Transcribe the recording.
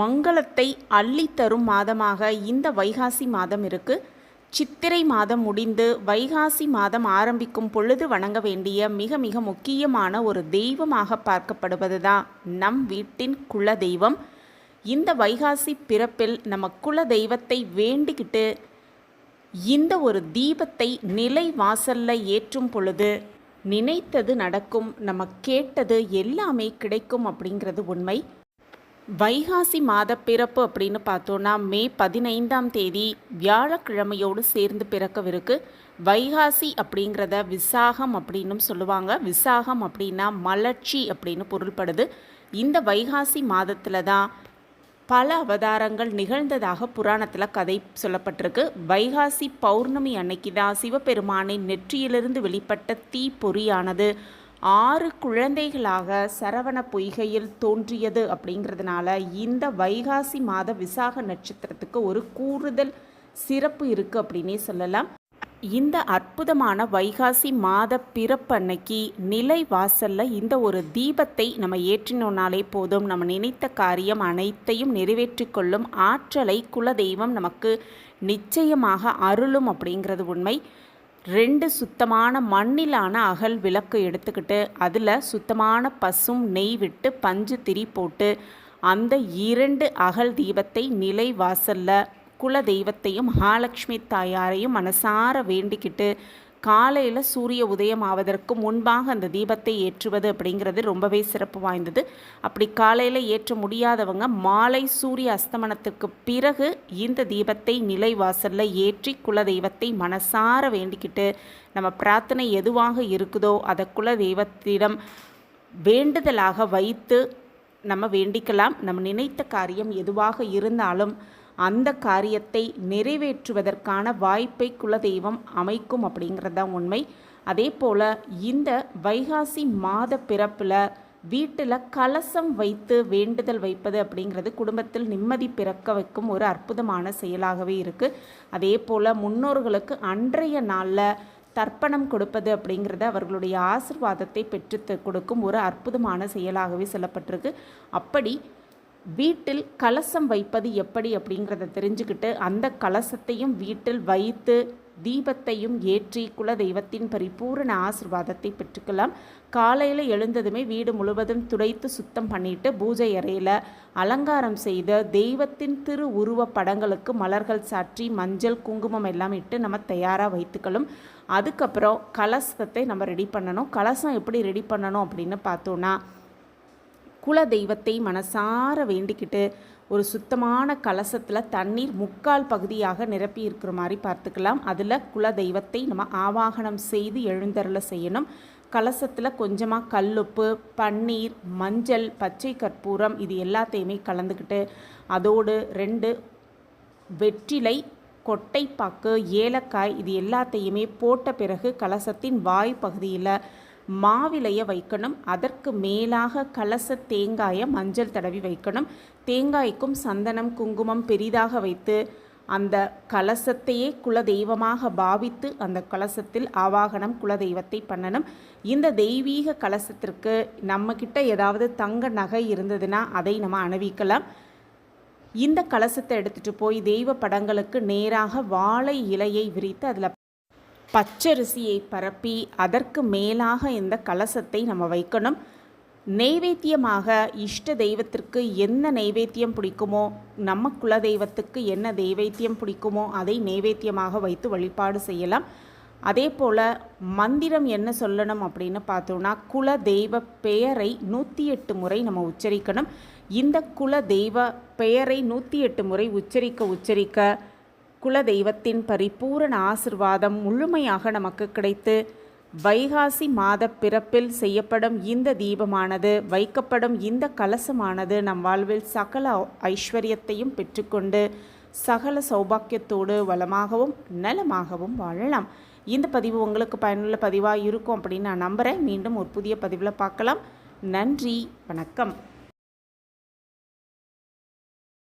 மங்களத்தை அள்ளித்தரும் மாதமாக இந்த வைகாசி மாதம் இருக்கு. சித்திரை மாதம் முடிந்து வைகாசி மாதம் ஆரம்பிக்கும் பொழுது வணங்க வேண்டிய மிக மிக முக்கியமான ஒரு தெய்வமாக பார்க்கப்படுவது தான் நம் வீட்டின் குல தெய்வம் இந்த வைகாசி பிறப்பில் நம்ம குல தெய்வத்தை வேண்டிக்கிட்டு இந்த ஒரு தீபத்தை நிலை வாசல்ல ஏற்றும் பொழுது நினைத்தது நடக்கும் நம்ம கேட்டது எல்லாமே கிடைக்கும் அப்படிங்கிறது உண்மை. வைகாசி மாத பிறப்பு அப்படின்னு பார்த்தோன்னா மே பதினைந்தாம் தேதி வியாழக்கிழமையோடு சேர்ந்து பிறக்கவிருக்கு. வைகாசி அப்படிங்கிறத விசாகம் அப்படின்னும் சொல்லுவாங்க. விசாகம் அப்படின்னா மலர்ச்சி அப்படின்னு பொருள்படுது. இந்த வைகாசி மாதத்தில் தான் பல அவதாரங்கள் நிகழ்ந்ததாக புராணத்தில் கதை சொல்லப்பட்டிருக்கு. வைகாசி பௌர்ணமி அன்னைக்கு தான் சிவபெருமானின் நெற்றியிலிருந்து வெளிப்பட்ட தீ பொறியானது ஆறு குழந்தைகளாக சரவண பொய்கையில் தோன்றியது அப்படிங்கிறதுனால இந்த வைகாசி மாத விசாக நட்சத்திரத்துக்கு ஒரு கூடுதல் சிறப்பு இருக்குது அப்படின்னே சொல்லலாம். இந்த அற்புதமான வைகாசி மாத பிறப்பு அன்னைக்கு நிலை வாசலில் இந்த ஒரு தீபத்தை நம்ம ஏற்றினோனாலே போதும். நம்ம நினைத்த காரியம் அனைத்தையும் நிறைவேற்றிக் கொள்ளும். ஆற்றலை குலதெய்வம் நமக்கு நிச்சயமாக அருளும் அப்படிங்கிறது உண்மை. ரெண்டு சுத்தமான மண்ணிலான அகல் விளக்கு எடுத்துக்கிட்டு அதில் சுத்தமான பசும் நெய் விட்டு பஞ்சு திரி போட்டு அந்த இரண்டு அகல் தீபத்தை நிலை வாசலில் குல தெய்வத்தையும் மகாலட்சுமி தாயாரையும் மனசார வேண்டிக்கிட்டு காலையில் சூரிய உதயம் ஆவதற்கு முன்பாக அந்த தீபத்தை ஏற்றுவது அப்படிங்கிறது ரொம்பவே சிறப்பு வாய்ந்தது. அப்படி காலையில் ஏற்ற முடியாதவங்க மாலை சூரிய அஸ்தமனத்துக்கு பிறகு இந்த தீபத்தை நிலை வாசலில் ஏற்றி குல தெய்வத்தை மனசார வேண்டிக்கிட்டு நம்ம பிரார்த்தனை எதுவாக இருக்குதோ அதை குல தெய்வத்திடம் வேண்டுதலாக வைத்து நம்ம வேண்டிக்கலாம். நம்ம நினைத்த காரியம் எதுவாக இருந்தாலும் அந்த காரியத்தை நிறைவேற்றுவதற்கான வாய்ப்பை குலதெய்வம் அமைக்கும் அப்படிங்கிறது தான் உண்மை. அதே போல் இந்த வைகாசி மாத பிறப்பில் வீட்டில் கலசம் வைத்து வேண்டுதல் வைப்பது அப்படிங்கிறது குடும்பத்தில் நிம்மதி பிறக்க வைக்கும் ஒரு அற்புதமான செயலாகவே இருக்குது அதே போல் முன்னோர்களுக்கு அன்றைய நாளில் தர்ப்பணம் கொடுப்பது அப்படிங்கிறது அவர்களுடைய ஆசிர்வாதத்தை பெற்று கொடுக்கும் ஒரு அற்புதமான செயலாகவே சொல்லப்பட்டிருக்கு. அப்படி வீட்டில் கலசம் வைப்பது எப்படி அப்படிங்கிறத தெரிஞ்சுக்கிட்டு அந்த கலசத்தையும் வீட்டில் வைத்து தீபத்தையும் ஏற்றி குல தெய்வத்தின் பரிபூரண ஆசிர்வாதத்தை பெற்றுக்கலாம். காலையில் எழுந்ததுமே வீடு முழுவதும் துடைத்து சுத்தம் பண்ணிட்டு பூஜை அறையில் அலங்காரம் செய்த தெய்வத்தின் திரு உருவ படங்களுக்கு மலர்கள் சாற்றி மஞ்சள் குங்குமம் எல்லாம் இட்டு நம்ம தயாராக வைத்துக்கணும். அதுக்கப்புறம் கலசத்தை நம்ம ரெடி பண்ணணும். கலசம் எப்படி ரெடி பண்ணணும் அப்படின்னு பார்த்தோன்னா குல தெய்வத்தை மனசார வேண்டிக்கிட்டு ஒரு சுத்தமான கலசத்தில் தண்ணீர் முக்கால் பகுதியாக நிரப்பி இருக்கிற மாதிரி பார்த்துக்கலாம். அதில் குல தெய்வத்தை நம்ம ஆவாகனம் செய்து எழுந்தருள செய்யணும். கலசத்தில் கொஞ்சமாக கல்லுப்பு பன்னீர் மஞ்சள் பச்சை கற்பூரம் இது எல்லாத்தையுமே கலந்துக்கிட்டு அதோடு ரெண்டு வெற்றிலை கொட்டைப்பாக்கு ஏலக்காய் இது எல்லாத்தையுமே போட்ட பிறகு கலசத்தின் வாய் பகுதியில் மாவிலைய வைக்கணும். அதற்கு மேலாக கலச தேங்காயை மஞ்சள் தடவி வைக்கணும். தேங்காய்க்கும் சந்தனம் குங்குமம் பெரிதாக வைத்து அந்த கலசத்தையே குலதெய்வமாக பாவித்து அந்த கலசத்தில் ஆவாகனம் குலதெய்வத்தை பண்ணணும். இந்த தெய்வீக கலசத்திற்கு நம்மக்கிட்ட ஏதாவது தங்க நகை இருந்ததுன்னா அதை நம்ம அணிவிக்கலாம். இந்த கலசத்தை எடுத்துகிட்டு போய் தெய்வ படங்களுக்கு நேராக வாழை இலையை விரித்து அதில் பச்சரிசியை பரப்பி அதற்கு மேலாக இந்த கலசத்தை நம்ம வைக்கணும். நெய்வேத்தியமாக இஷ்ட தெய்வத்திற்கு என்ன நெய்வேத்தியம் பிடிக்குமோ நம்ம குல தெய்வத்துக்கு என்ன நெய்வேத்தியம் பிடிக்குமோ அதை நெய்வேத்தியமாக வைத்து வழிபாடு செய்யலாம். அதே போல் மந்திரம் என்ன சொல்லணும் அப்படின்னு பார்த்தோன்னா குல தெய்வ பெயரை நூற்றி எட்டு முறை நம்ம உச்சரிக்கணும். இந்த குல தெய்வ பெயரை நூற்றி எட்டு முறை உச்சரிக்க உச்சரிக்க குல தெய்வத்தின் பரிபூரண ஆசிர்வாதம் முழுமையாக நமக்கு கிடைத்து வைகாசி மாத பிறப்பில் செய்யப்படும் இந்த தீபமானது வைக்கப்படும் இந்த கலசமானது நம் வாழ்வில் சகல ஐஸ்வர்யத்தையும் பெற்றுக்கொண்டு சகல சௌபாக்கியத்தோடு வளமாகவும் நலமாகவும் வாழலாம். இந்த பதிவு உங்களுக்கு பயனுள்ள பதிவாக இருக்கும் அப்படின்னு நான் நம்புகிறேன் மீண்டும் ஒரு புதிய பதிவில் பார்க்கலாம். நன்றி வணக்கம்.